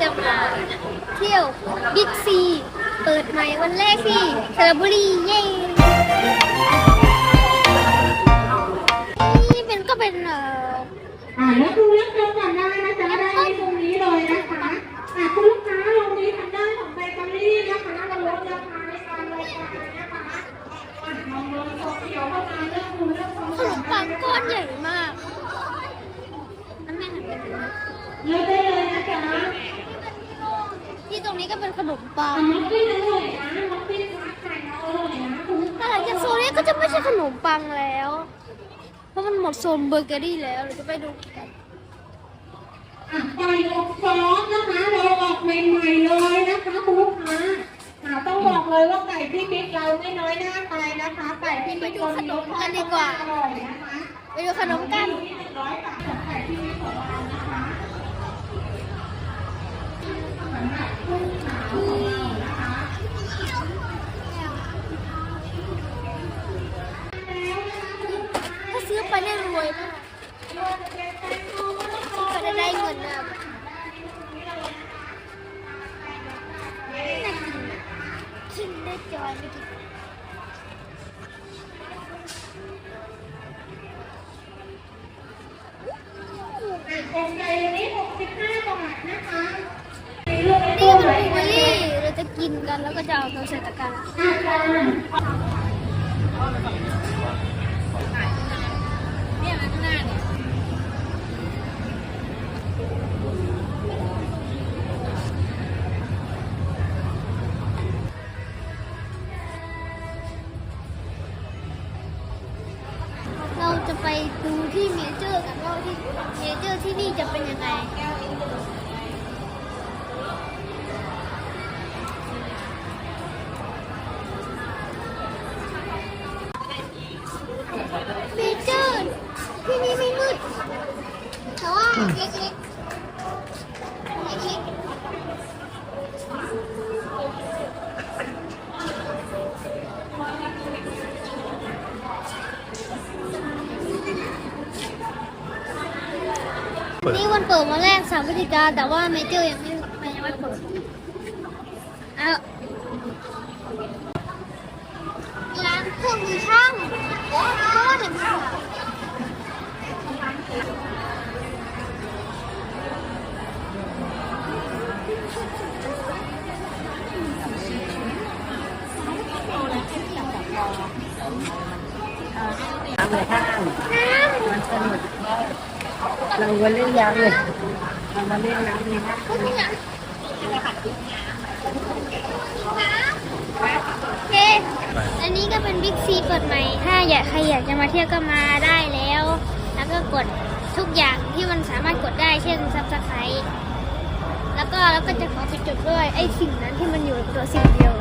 จะมาเที่ยวบิ๊กซี เปิดใหม่วันแรกที่สระบุรีเย้นี่เป็นก็เป็นเอ่ออาแล้วดูเลือกเดียวก่อนได้นะจ๊ะได้ นี้ก็เป็นขนมปังอะมัฟฟินอร่อยนะมัฟฟินร้านไข่เราอร่อยนะคุณลูกแต่ค้าหลังจากโซนนี้ก็จะไม่ใช่ขนมปังแล้ว เพราะมันหมดโซนเบเกอรี่แล้วเราจะไปดูกันอะไก่อบซอสนะคะเราออกใหม่ๆเลยนะคะคุณลูกค้าอ่าต้องบอกเลยว่าไก่ที่บิ๊กเราไม่น้อยหน้าใครนะคะไก่ที่บิ๊กเราอร่อยนะคะไปดูขนมกันร้อยบาทของไข่ที่มีของเรานะคะสำหรับลูกค้าของเรานะคะ ถ้าซื้อไปเนี่ยร วยมากก็จะได้เงินนะน่ากินนะกินได้จอยไม่กินกล่องใหญ่อันนี้65บาทนะคะมีลูกนี่ตู้มันไหบลูเบอร์รี่เราจะกินกันแล้วก็จะเอาตัวใส่ตะกร้าอาจารย์เรา จะไปดูที่เมเจอร์กันว่าที่เมเจอร์ที่นี่จะเป็นยังไงเมเจอร์ที่นี่ไม่มืดแต่ว่าเล็กๆ นี่วันเปิดวันแรกสามพฤศจิกาแต่ว่าเมเจอร์ยังไม่ยังไม่เปิดเอาร้านเครื่องมือช่างโอ้โหเห็นมน้ำเลยข้างน้ำมันสนุกมาก เรามาเล่นยางเลยเรามาเล่นน้ำนี่นะโอเค อันนี้ก็เป็นบิ๊กซีเปิดใหม่ ถ้าอยากใครอยากจะมาเที่ยวก็มาได้แล้ว แล้วก็กดทุกอย่างที่มันสามารถกดได้เช่นซับสไครต์แล้วก็แล้วก็จะขอไปจดด้วยไอ้สิ่งนั้นที่มันอยู่ตัวสิ่งเดียว